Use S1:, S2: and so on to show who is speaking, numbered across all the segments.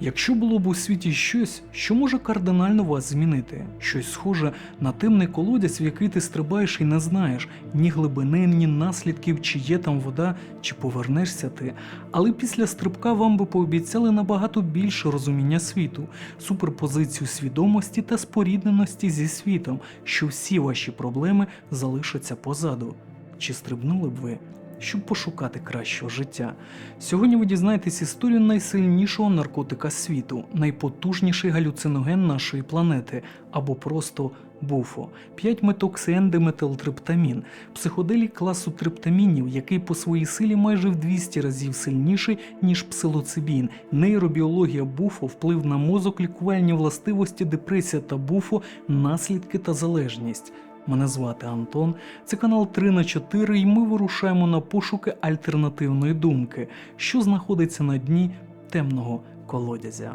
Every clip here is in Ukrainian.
S1: Якщо було б у світі щось, що може кардинально вас змінити, щось схоже на темний колодязь, в який ти стрибаєш і не знаєш ні глибини, ні наслідків, чи є там вода, чи повернешся ти. Але після стрибка вам би пообіцяли набагато більше розуміння світу, суперпозицію свідомості та спорідненості зі світом, що всі ваші проблеми залишаться позаду. Чи стрибнули б ви? Щоб пошукати кращого життя. Сьогодні ви дізнаєтесь історію найсильнішого наркотика світу, найпотужніший галюциноген нашої планети, або просто буфо 5 метоксиендиметилтриптамін, психоделік класу триптамінів, який по своїй силі майже в 200 разів сильніший, ніж псилоцибін. Нейробіологія буфо, вплив на мозок, лікувальні властивості, депресія та буфо, наслідки та залежність. Мене звати Антон, це канал 3 на 4 і ми вирушаємо на пошуки альтернативної думки, що знаходиться на дні темного колодязя.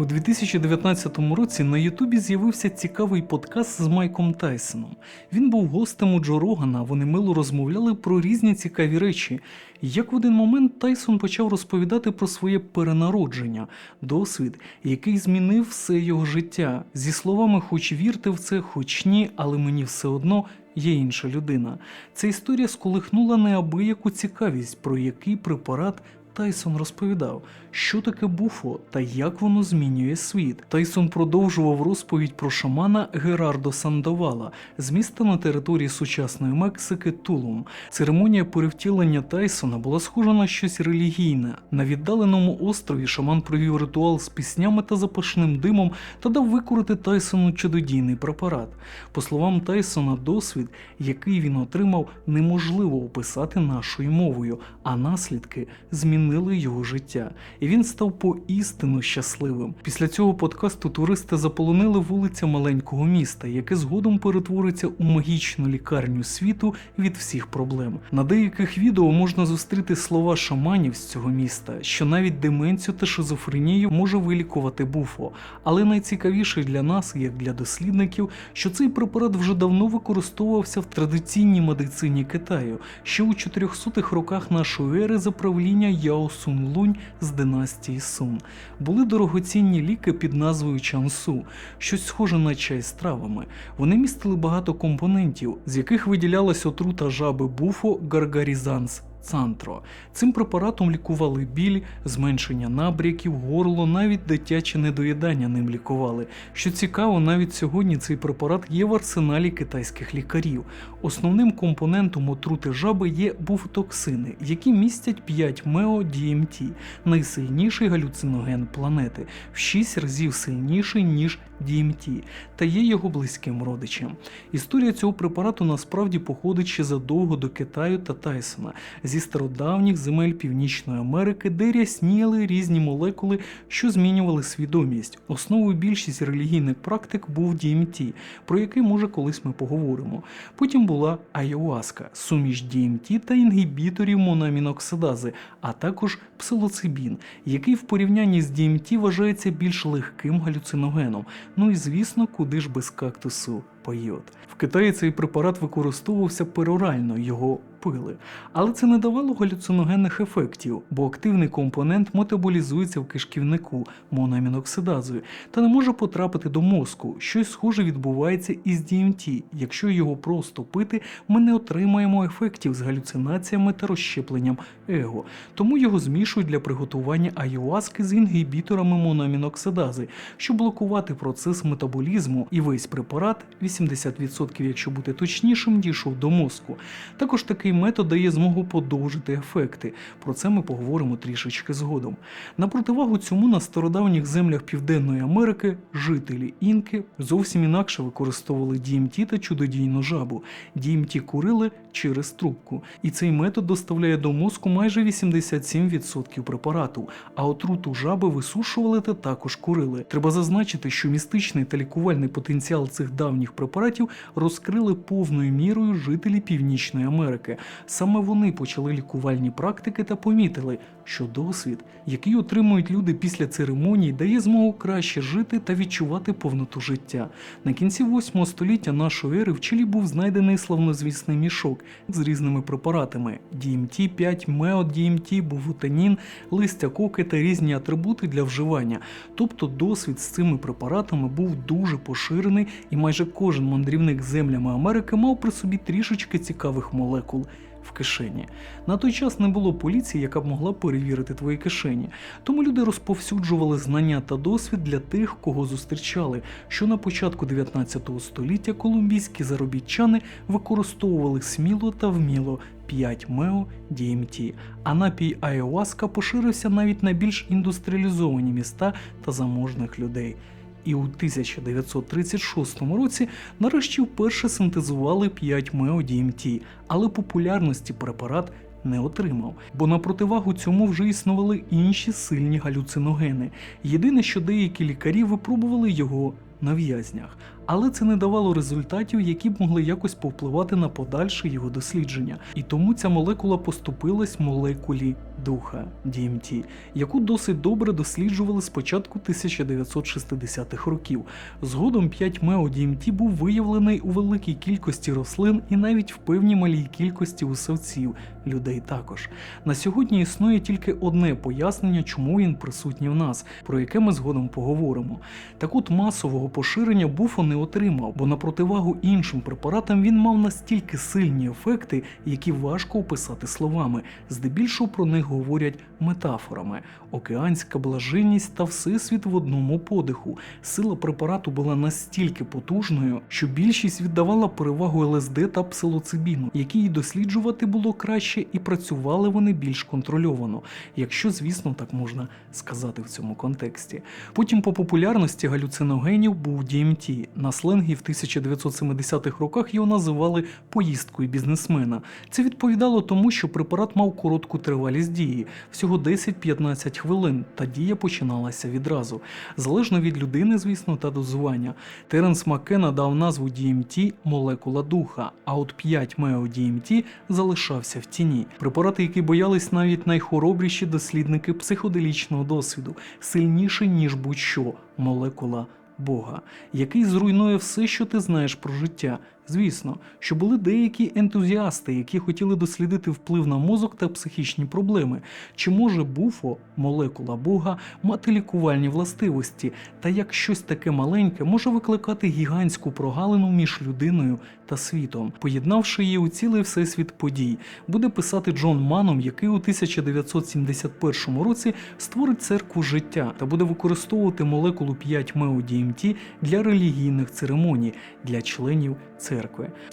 S1: У 2019 році на Ютубі з'явився цікавий подкаст з Майком Тайсоном. Він був гостем у Джо Рогана, вони мило розмовляли про різні цікаві речі. Як в один момент Тайсон почав розповідати про своє перенародження, досвід, який змінив все його життя. Зі словами, хоч вірте в це, хоч ні, але мені все одно є інша людина. Ця історія сколихнула неабияку цікавість, про який препарат Тайсон розповідав, що таке буфо та як воно змінює світ. Тайсон продовжував розповідь про шамана Герардо Сандовала з міста на території сучасної Мексики Тулум. Церемонія перевтілення Тайсона була схожа на щось релігійне. На віддаленому острові шаман провів ритуал з піснями та запашним димом та дав викурити Тайсону чудодійний препарат. По словам Тайсона, досвід, який він отримав, неможливо описати нашою мовою, а наслідки змінили його життя, і він став поістину щасливим. Після цього подкасту туристи заполонили вулиця маленького міста, яке згодом перетвориться у магічну лікарню світу від всіх проблем. На деяких відео можна зустріти слова шаманів з цього міста, що навіть деменцію та шизофренію може вилікувати буфо. Але найцікавіше для нас, як для дослідників, що цей препарат вже давно використовувався в традиційній медицині Китаю, ще у 400-х роках нашої ери за правління Яо Сун Лунь з династії Сун. Були дорогоцінні ліки під назвою Чансу, щось схоже на чай з травами. Вони містили багато компонентів, з яких виділялась отрута жаби буфо гаргарізанс. Цантро. Цим препаратом лікували біль, зменшення набряків, горло, навіть дитяче недоїдання ним лікували. Що цікаво, навіть сьогодні цей препарат є в арсеналі китайських лікарів. Основним компонентом отрути жаби є буфотоксини, які містять 5 мео DMT, найсильніший галюциноген планети, в 6 разів сильніший ніж DMT, та є його близьким родичем. Історія цього препарату насправді походить ще задовго до Китаю та Тайсона зі стародавніх земель Північної Америки, де рясніли різні молекули, що змінювали свідомість. Основою більшість релігійних практик був DMT, про який може колись ми поговоримо. Потім була айоаска, суміш DMT та інгібіторів монаміноксидази, а також псилоцибін, який в порівнянні з DMT вважається більш легким галюциногеном. Ну і звісно, куди ж без кактусу пайот. В Китаї цей препарат використовувався перорально, його пили. Але це не давало галюциногенних ефектів, бо активний компонент метаболізується в кишківнику моноаміноксидазою та не може потрапити до мозку. Щось схоже відбувається із DMT. Якщо його просто пити, ми не отримаємо ефектів з галюцинаціями та розщепленням его. Тому його змішують для приготування айоаски з інгібіторами моноаміноксидази, щоб блокувати процес метаболізму, і весь препарат, 80%, якщо бути точнішим, дійшов до мозку. Також такий метод дає змогу подовжити ефекти. Про це ми поговоримо трішечки згодом. На противагу цьому на стародавніх землях Південної Америки жителі інки зовсім інакше використовували DMT та чудодійну жабу. DMT курили через трубку, і цей метод доставляє до мозку майже 87% препарату, а отруту жаби висушували та також курили. Треба зазначити, що містичний та лікувальний потенціал цих давніх препаратів розкрили повною мірою жителі Північної Америки. Саме вони почали лікувальні практики та помітили, що досвід, який отримують люди після церемоній, дає змогу краще жити та відчувати повноту життя. На кінці 8 століття нашої ери в Чилі був знайдений славнозвісний мішок з різними препаратами: DMT-5, мео DMT, бувутанін, листя коки та різні атрибути для вживання. Тобто досвід з цими препаратами був дуже поширений, і майже кожен мандрівник землями Америки мав при собі трішечки цікавих молекул. В кишені на той час не було поліції, яка б могла перевірити твої кишені. Тому люди розповсюджували знання та досвід для тих, кого зустрічали. Що на початку 19 століття колумбійські заробітчани використовували сміло та вміло 5 мео DMT, а напій Айоаска поширився навіть на більш індустріалізовані міста та заможних людей. І у 1936 році нарешті вперше синтезували 5 мео DMT, але популярності препарат не отримав, бо на противагу цьому вже існували інші сильні галюциногени. Єдине, що деякі лікарі випробували його на в'язнях, але це не давало результатів, які б могли якось повпливати на подальше його дослідження. І тому ця молекула поступилась молекулі духа DMT, яку досить добре досліджували з початку 1960-х років. Згодом 5 мео DMT був виявлений у великій кількості рослин і навіть в певній малій кількості у савців, людей також. На сьогодні існує тільки одне пояснення, чому він присутній в нас, про яке ми згодом поговоримо. Так от масового поширення буфо не отримав, бо на противагу іншим препаратам він мав настільки сильні ефекти, які важко описати словами. Здебільшого про них говорять метафорами: океанська блаженність та всесвіт в одному подиху. Сила препарату була настільки потужною, що більшість віддавала перевагу ЛСД та псилоцибіну, які й досліджувати було краще, і працювали вони більш контрольовано, якщо, звісно, так можна сказати в цьому контексті. Потім по популярності галюциногенів був DMT. На сленгі в 1970-х роках його називали поїздкою бізнесмена. Це відповідало тому, що препарат мав коротку тривалість дії всього 10-15 хвилин, та дія починалася відразу, залежно від людини, звісно, та дозування. Теренс Маккена дав назву DMT молекула духа, а от 5 мео DMT залишався в тіні. Препарати, які боялись навіть найхоробріші дослідники психоделічного досвіду, сильніший ніж будь-що молекула. Бога, який зруйнує все, що ти знаєш про життя. Звісно, що були деякі ентузіасти, які хотіли дослідити вплив на мозок та психічні проблеми, чи може буфо, молекула Бога, мати лікувальні властивості, та як щось таке маленьке може викликати гігантську прогалину між людиною та світом, поєднавши її у цілий всесвіт подій, буде писати Джон Маном, який у 1971 році створить церкву життя та буде використовувати молекулу 5 мео DMT для релігійних церемоній для членів церкви.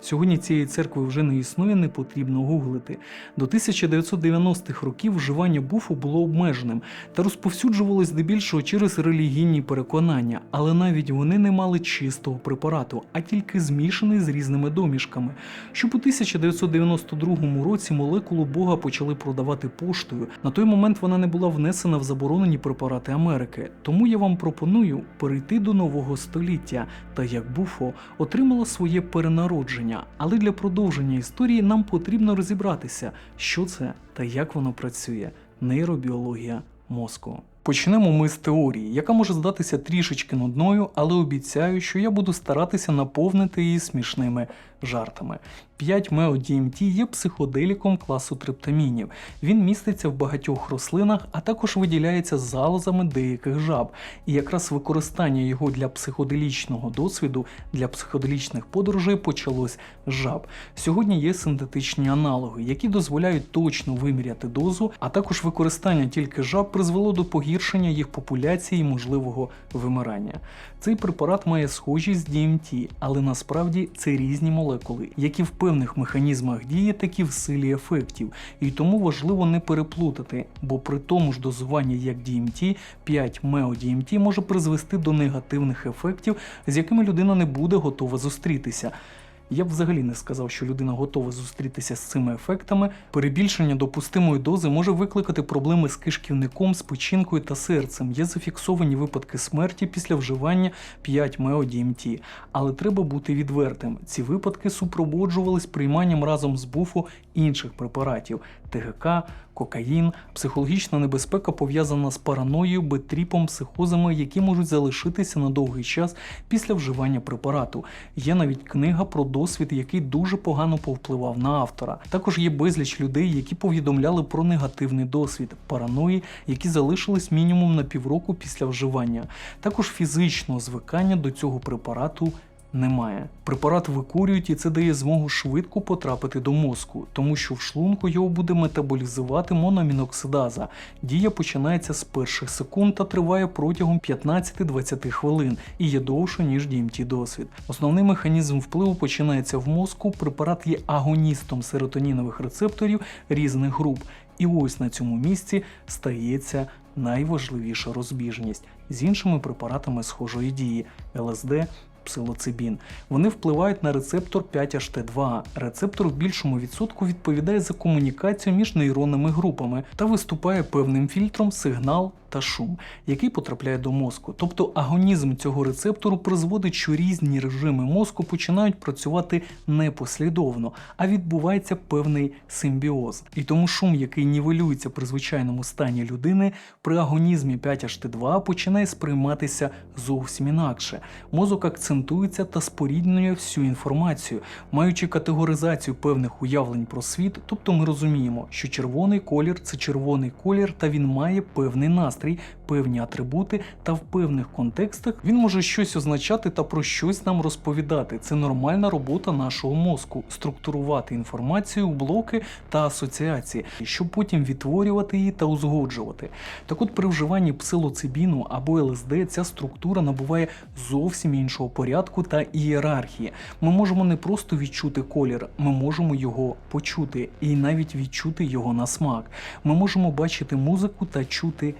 S1: Сьогодні цієї церкви вже не існує, не потрібно гуглити. До 1990-х років вживання буфу було обмеженим та розповсюджувалось здебільшого через релігійні переконання, але навіть вони не мали чистого препарату, а тільки змішаний з різними домішками. Щоб у 1992 році молекулу Бога почали продавати поштою. На той момент вона не була внесена в заборонені препарати Америки. Тому я вам пропоную перейти до нового століття та як буфо отримала своє перенародження. Але для продовження історії нам потрібно розібратися, що це та як воно працює. Нейробіологія мозку. Почнемо ми з теорії, яка може здатися трішечки нудною, але обіцяю, що я буду старатися наповнити її смішними жартами. 5 мео DMT є психоделіком класу триптамінів. Він міститься в багатьох рослинах, а також виділяється залозами деяких жаб. І якраз використання його для психоделічного досвіду, для психоделічних подорожей почалось з жаб. Сьогодні є синтетичні аналоги, які дозволяють точно виміряти дозу, а також використання тільки жаб призвело до погіршення їх популяції і можливого вимирання. Цей препарат має схожість з DMT, але насправді це різні молекули, які в певних механізмах дії, так і в силі ефектів, і тому важливо не переплутати, бо при тому ж дозуванні як DMT, 5 мео DMT може призвести до негативних ефектів, з якими людина не буде готова зустрітися. Я б взагалі не сказав, що людина готова зустрітися з цими ефектами. Перебільшення допустимої дози може викликати проблеми з кишківником, з печінкою та серцем. Є зафіксовані випадки смерті після вживання 5 мео DMT. Але треба бути відвертим. Ці випадки супроводжувались прийманням разом з буфо інших препаратів ТГК, кокаїн, психологічна небезпека пов'язана з параноєю, бетріпом, психозами, які можуть залишитися на довгий час після вживання препарату. Є навіть книга про досвід, який дуже погано повпливав на автора. Також є безліч людей, які повідомляли про негативний досвід, параної, які залишились мінімум на півроку після вживання. Також фізичного звикання до цього препарату немає. Препарат викурюють і це дає змогу швидко потрапити до мозку, тому що в шлунку його буде метаболізувати мономіноксидаза. Дія починається з перших секунд та триває протягом 15-20 хвилин і є довше, ніж DMT досвід. Основний механізм впливу починається в мозку. Препарат є агоністом серотонінових рецепторів різних груп. І ось на цьому місці стається найважливіша розбіжність з іншими препаратами схожої дії ЛСД. Псилоцибін. Вони впливають на рецептор 5HT2. Рецептор в більшому відсотку відповідає за комунікацію між нейронними групами та виступає певним фільтром сигнал та шум, який потрапляє до мозку. Тобто агонізм цього рецептору призводить, що різні режими мозку починають працювати непослідовно, а відбувається певний симбіоз. І тому шум, який нівелюється при звичайному стані людини, при агонізмі 5HT2 починає сприйматися зовсім інакше. Мозок акцентується та споріднює всю інформацію, маючи категоризацію певних уявлень про світ, тобто ми розуміємо, що червоний колір це червоний колір, та він має певний настрій, певні атрибути, та в певних контекстах він може щось означати та про щось нам розповідати. Це нормальна робота нашого мозку структурувати інформацію блоки та асоціації, щоб потім відтворювати її та узгоджувати. Так от при вживанні псилоцибіну або ЛСД ця структура набуває зовсім іншого порядку та ієрархії. Ми можемо не просто відчути колір, ми можемо його почути і навіть відчути його на смак. Ми можемо бачити музику та чути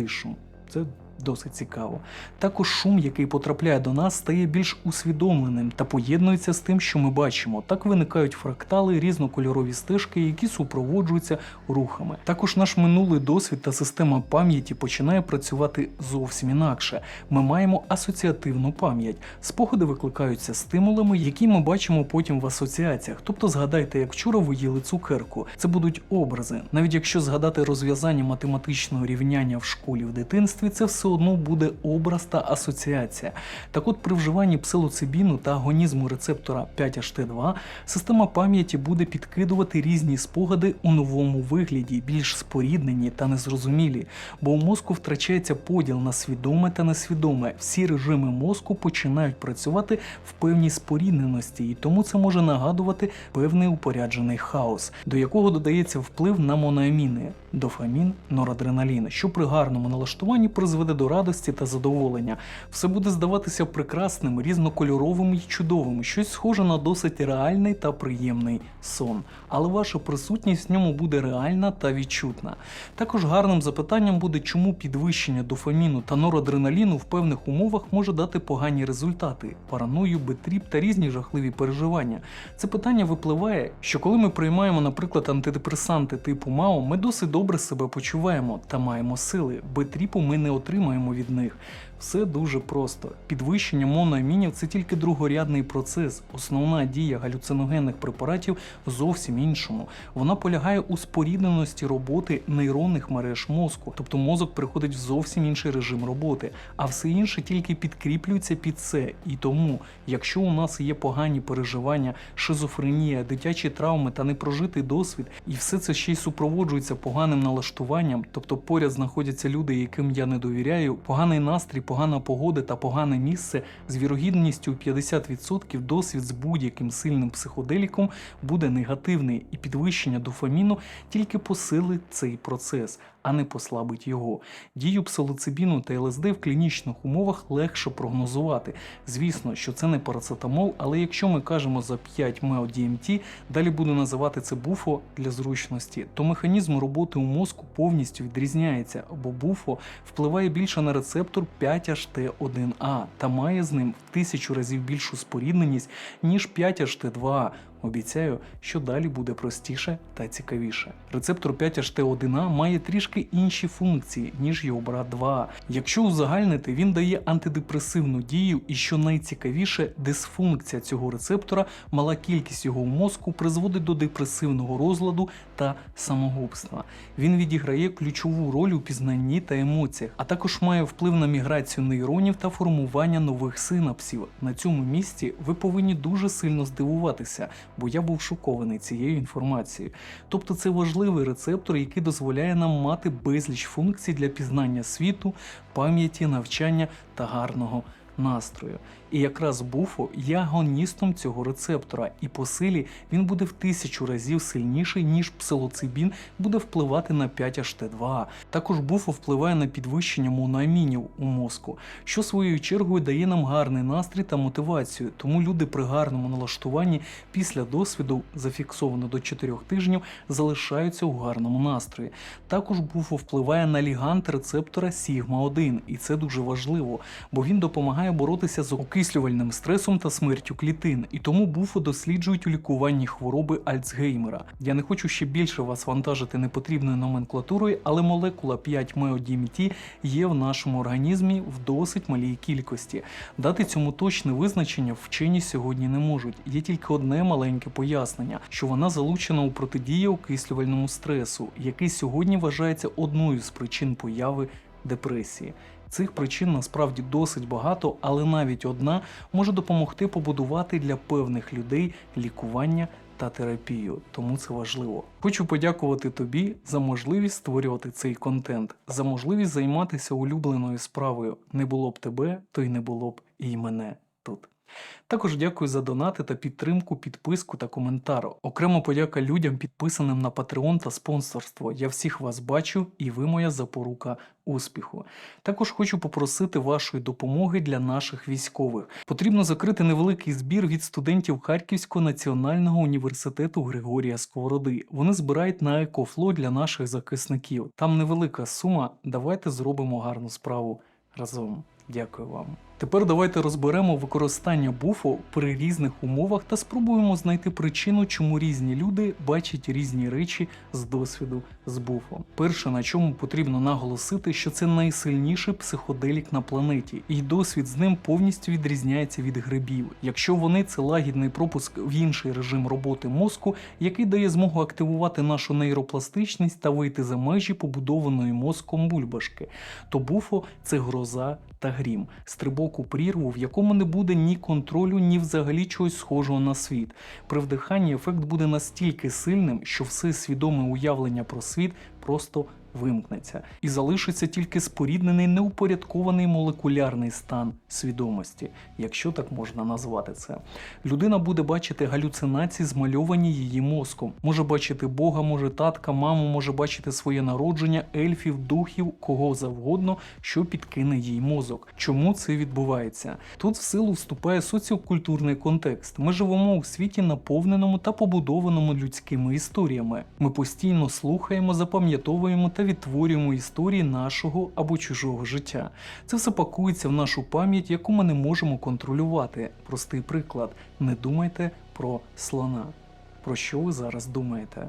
S1: тишу. Це досить цікаво. Також шум, який потрапляє до нас, стає більш усвідомленим та поєднується з тим, що ми бачимо. Так виникають фрактали, різнокольорові стежки, які супроводжуються рухами. Також наш минулий досвід та система пам'яті починає працювати зовсім інакше. Ми маємо асоціативну пам'ять. Спогади викликаються стимулами, які ми бачимо потім в асоціаціях. Тобто згадайте, як вчора ви їли цукерку. Це будуть образи. Навіть якщо згадати розв'язання математичного рівняння в школі в дитинстві, це все одно буде образ та асоціація. Так от при вживанні псилоцибіну та агонізму рецептора 5HT2 система пам'яті буде підкидувати різні спогади у новому вигляді, більш споріднені та незрозумілі, бо у мозку втрачається поділ на свідоме та несвідоме. Всі режими мозку починають працювати в певній спорідненості, і тому це може нагадувати певний упоряджений хаос, до якого додається вплив на моноаміни дофамін, норадреналін, що при гарному налаштуванні призведе до радості та задоволення. Все буде здаватися прекрасним, різнокольоровим і чудовим, щось схоже на досить реальний та приємний сон. Але ваша присутність в ньому буде реальна та відчутна. Також гарним запитанням буде, чому підвищення дофаміну та норадреналіну в певних умовах може дати погані результати, параною, бетріп та різні жахливі переживання. Це питання випливає, що коли ми приймаємо, наприклад, антидепресанти типу МАО, ми досить добре себе почуваємо та маємо сили. Бетріпу ми не отримаємо від них. Все дуже просто. Підвищення моноамінів це тільки другорядний процес. Основна дія галюциногенних препаратів зовсім іншому. Вона полягає у спорідненості роботи нейронних мереж мозку, тобто мозок приходить в зовсім інший режим роботи, а все інше тільки підкріплюється під це. І тому, якщо у нас є погані переживання, шизофренія, дитячі травми та непрожитий досвід, і все це ще й супроводжується поганим налаштуванням, тобто поряд знаходяться люди, яким я не довіряю, поганий настрій, погана погода та погане місце з вірогідністю 50% досвід з будь-яким сильним психоделіком буде негативний, і підвищення дофаміну тільки посилить цей процес, а не послабить його. Дію псилоцибіну та ЛСД в клінічних умовах легше прогнозувати. Звісно, що це не парацетамол, але якщо ми кажемо за 5 мео DMT, далі буду називати це буфо для зручності, то механізм роботи у мозку повністю відрізняється, бо буфо впливає більше на рецептор 5 5HT1A та має з ним в тисячу разів більшу спорідненість, ніж 5HT2A. Обіцяю, що далі буде простіше та цікавіше. Рецептор 5HT1A має трішки інші функції, ніж його брат 2А. Якщо узагальнити, він дає антидепресивну дію, і що найцікавіше, дисфункція цього рецептора, мала кількість його в мозку призводить до депресивного розладу та самогубства. Він відіграє ключову роль у пізнанні та емоціях, а також має вплив на міграцію нейронів та формування нових синапсів. На цьому місці ви повинні дуже сильно здивуватися, бо я був шокований цією інформацією. Тобто це важливий рецептор, який дозволяє нам мати безліч функцій для пізнання світу, пам'яті, навчання та гарного настрою. І якраз буфо є агоністом цього рецептора, і по силі він буде в тисячу разів сильніший, ніж псилоцибін буде впливати на 5HT2. Також буфо впливає на підвищення моноамінів у мозку, що своєю чергою дає нам гарний настрій та мотивацію. Тому люди при гарному налаштуванні після досвіду, зафіксовано до 4 тижнів, залишаються у гарному настрої. Також буфо впливає на лігант рецептора Сігма 1 і це дуже важливо, бо він допомагає боротися з окислювальним стресом та смертю клітин, і тому буфо досліджують у лікуванні хвороби Альцгеймера. Я не хочу ще більше вас вантажити непотрібною номенклатурою, але молекула 5 меодімті є в нашому організмі в досить малій кількості. Дати цьому точне визначення вчені сьогодні не можуть. Є тільки одне маленьке пояснення, що вона залучена у протидії окислювальному стресу, який сьогодні вважається одною з причин появи депресії. Цих причин насправді досить багато, але навіть одна може допомогти побудувати для певних людей лікування та терапію, тому це важливо. Хочу подякувати тобі за можливість створювати цей контент, за можливість займатися улюбленою справою. Не було б тебе, то й не було б і мене тут. Також дякую за донати та підтримку, підписку та коментар. Окремо подяка людям, підписаним на Patreon та спонсорство. Я всіх вас бачу, і ви моя запорука успіху. Також хочу попросити вашої допомоги для наших військових. Потрібно закрити невеликий збір від студентів Харківського національного університету Григорія Сковороди. Вони збирають на екофло для наших захисників. Там невелика сума. Давайте зробимо гарну справу разом. Дякую вам. Тепер давайте розберемо використання буфо при різних умовах та спробуємо знайти причину, чому різні люди бачать різні речі з досвіду з буфо. Перше, на чому потрібно наголосити, що це найсильніший психоделік на планеті, і досвід з ним повністю відрізняється від грибів. Якщо вони це лагідний пропуск в інший режим роботи мозку, який дає змогу активувати нашу нейропластичність та вийти за межі побудованої мозком бульбашки, то буфо це гроза та грім, стрибок у прірву, в якому не буде ні контролю, ні взагалі чогось схожого на світ. При вдиханні ефект буде настільки сильним, що все свідоме уявлення про світ просто вимкнеться, і залишиться тільки споріднений неупорядкований молекулярний стан свідомості, якщо так можна назвати це. Людина буде бачити галюцинації, змальовані її мозком. Може бачити Бога, може татка, маму, може бачити своє народження, ельфів, духів, кого завгодно, що підкине їй мозок. Чому це відбувається? Тут в силу вступає соціокультурний контекст. Ми живемо у світі, наповненому та побудованому людськими історіями. Ми постійно слухаємо, запам'ятовуємо та відтворюємо історії нашого або чужого життя. Це все пакується в нашу пам'ять, яку ми не можемо контролювати. Простий приклад: не думайте про слона. Про що ви зараз думаєте?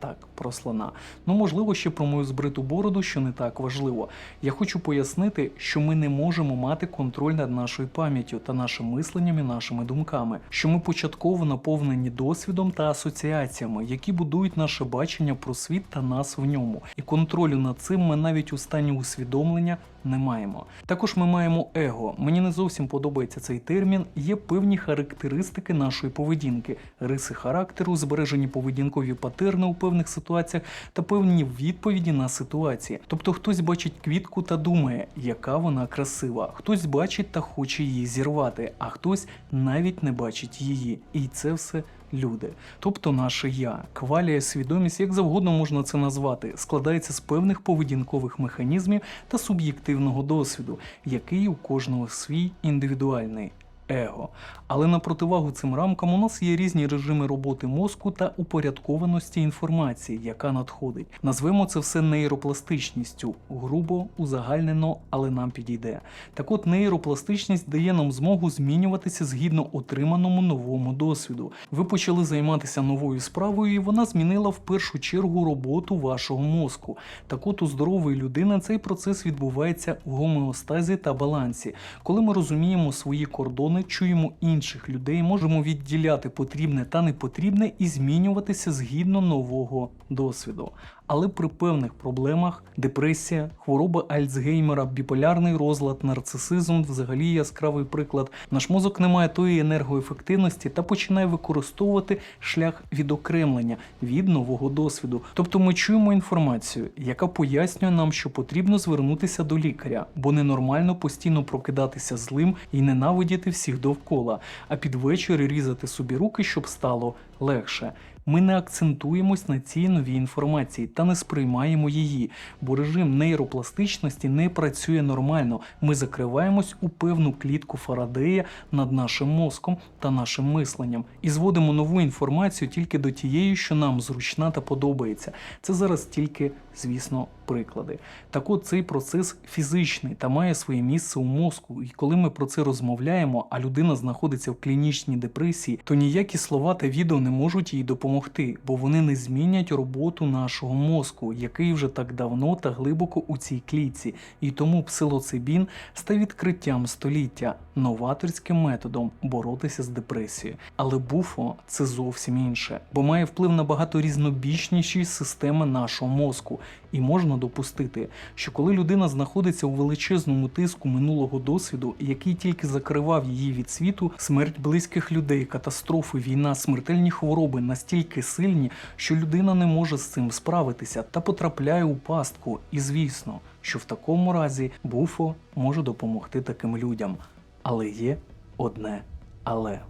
S1: Так, про слона. Ну, можливо, ще про мою збриту бороду, що не так важливо. Я хочу пояснити, що ми не можемо мати контроль над нашою пам'яттю та нашим мисленням і нашими думками, що ми початково наповнені досвідом та асоціаціями, які будують наше бачення про світ та нас в ньому. І контролю над цим ми навіть у стані усвідомлення не маємо. Також ми маємо его. Мені не зовсім подобається цей термін. Є певні характеристики нашої поведінки, риси характеру, збережені поведінкові патерни у певних ситуаціях та певні відповіді на ситуації. Тобто хтось бачить квітку та думає, яка вона красива, хтось бачить та хоче її зірвати, а хтось навіть не бачить її. І це все люди, тобто наше я, квалія свідомість, як завгодно можна це назвати, складається з певних поведінкових механізмів та суб'єктивного досвіду, який у кожного свій індивідуальний. его. Але на противагу цим рамкам у нас є різні режими роботи мозку та упорядкованості інформації, яка надходить. Назвемо це все нейропластичністю, грубо, узагальнено, але нам підійде. Так от нейропластичність дає нам змогу змінюватися згідно отриманому новому досвіду. Ви почали займатися новою справою, і вона змінила в першу чергу роботу вашого мозку. Так от у здорової людини цей процес відбувається в гомеостазі та балансі. Коли ми розуміємо свої кордони, чуємо інших людей, можемо відділяти потрібне та непотрібне і змінюватися згідно нового досвіду. Але при певних проблемах депресія, хвороба Альцгеймера, біполярний розлад, нарцисизм, взагалі яскравий приклад, наш мозок не має тої енергоефективності та починає використовувати шлях відокремлення від нового досвіду. Тобто ми чуємо інформацію, яка пояснює нам, що потрібно звернутися до лікаря, бо ненормально постійно прокидатися злим і ненавидіти всіх довкола, а під вечір різати собі руки, щоб стало легше. Ми не акцентуємось на цій новій інформації та не сприймаємо її, бо режим нейропластичності не працює нормально. Ми закриваємось у певну клітку Фарадея над нашим мозком та нашим мисленням і зводимо нову інформацію тільки до тієї, що нам зручна та подобається. Це зараз тільки, звісно, приклади. Так от цей процес фізичний та має своє місце у мозку. І коли ми про це розмовляємо, а людина знаходиться в клінічній депресії, то ніякі слова та відео не можуть їй допомогти, бо вони не змінять роботу нашого мозку, який вже так давно та глибоко у цій клітці. І тому псилоцибін стає відкриттям століття, новаторським методом боротися з депресією. Але буфо це зовсім інше, бо має вплив на багато різнобічніші системи нашого мозку. І можна допустити, що коли людина знаходиться у величезному тиску минулого досвіду, який тільки закривав її від світу, смерть близьких людей, катастрофи, війна, смертельні хвороби настільки сильні, що людина не може з цим справитися та потрапляє у пастку. І звісно, що в такому разі буфо може допомогти таким людям. Але є одне але.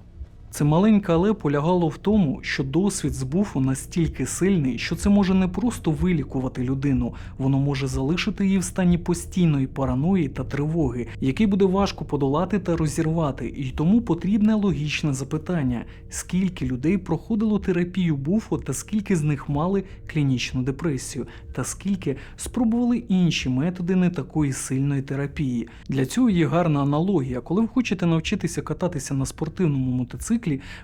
S1: Це маленьке але полягало в тому, що досвід з буфу настільки сильний, що це може не просто вилікувати людину, воно може залишити її в стані постійної параної та тривоги, який буде важко подолати та розірвати. І тому потрібне логічне запитання: скільки людей проходило терапію буфо та скільки з них мали клінічну депресію, та скільки спробували інші методи не такої сильної терапії. Для цього є гарна аналогія. Коли ви хочете навчитися кататися на спортивному мотоциклі,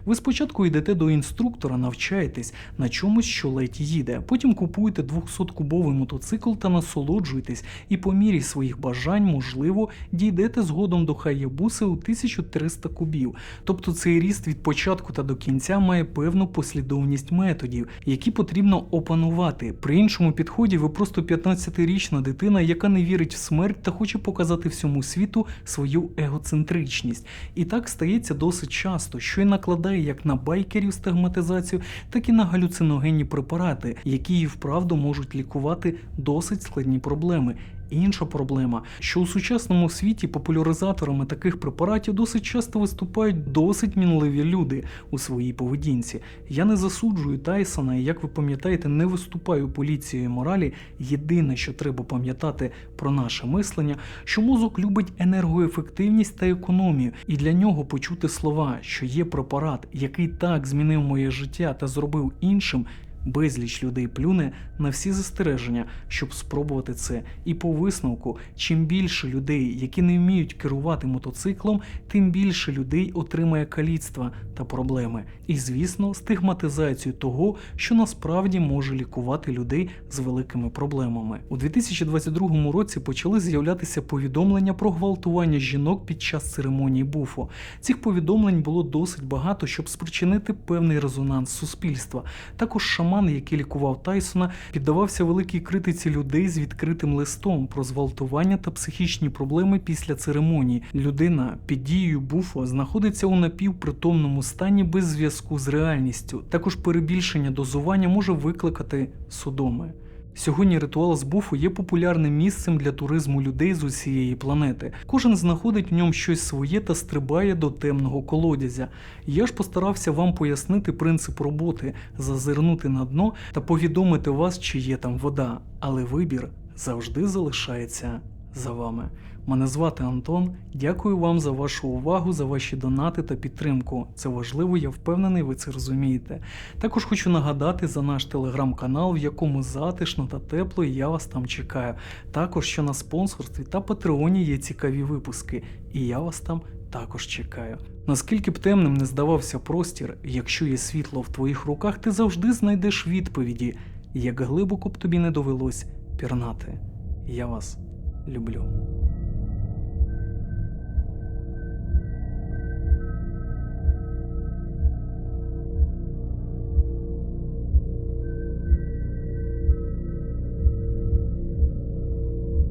S1: ви спочатку йдете до інструктора, навчаєтесь на чомусь, що ледь їде. Потім купуєте 200-кубовий мотоцикл та насолоджуєтесь, і по мірі своїх бажань, можливо, дійдете згодом до хаєбуси у 1300 кубів. Тобто цей ріст від початку та до кінця має певну послідовність методів, які потрібно опанувати. При іншому підході ви просто 15-річна дитина, яка не вірить в смерть та хоче показати всьому світу свою егоцентричність. І так стається досить часто, що накладає як на байкерів стигматизацію, так і на галюциногенні препарати, які і вправду можуть лікувати досить складні проблеми. Інша проблема, що у сучасному світі популяризаторами таких препаратів досить часто виступають досить мінливі люди у своїй поведінці. Я не засуджую Тайсона, і як ви пам'ятаєте, не виступаю поліцією моралі. Єдине, що треба пам'ятати про наше мислення, що мозок любить енергоефективність та економію, і для нього почути слова, що є препарат, який так змінив моє життя та зробив іншим. Безліч людей плюне на всі застереження, щоб спробувати це. І по висновку, чим більше людей, які не вміють керувати мотоциклом, тим більше людей отримає каліцтва та проблеми. І, звісно, стигматизацію того, що насправді може лікувати людей з великими проблемами. У 2022 році почали з'являтися повідомлення про гвалтування жінок під час церемонії буфо. Цих повідомлень було досить багато, щоб спричинити певний резонанс суспільства. Також шаман, який лікував Тайсона, піддавався великій критиці людей з відкритим листом про зґвалтування та психічні проблеми після церемонії. Людина під дією буфо знаходиться у напівпритомному стані без зв'язку з реальністю. Також перебільшення дозування може викликати судоми. Сьогодні ритуал з буфу є популярним місцем для туризму людей з усієї планети. Кожен знаходить в ньому щось своє та стрибає до темного колодязя. Я ж постарався вам пояснити принцип роботи, зазирнути на дно та повідомити вас, чи є там вода, але вибір завжди залишається за вами. Мене звати Антон. Дякую вам за вашу увагу, за ваші донати та підтримку. Це важливо, я впевнений, ви це розумієте. Також хочу нагадати за наш телеграм-канал, в якому затишно та тепло, і я вас там чекаю. Також що на спонсорстві та Патреоні є цікаві випуски, і я вас там також чекаю. Наскільки б темним не здавався простір, якщо є світло в твоїх руках, ти завжди знайдеш відповіді, як глибоко б тобі не довелось пірнати. Я вас люблю.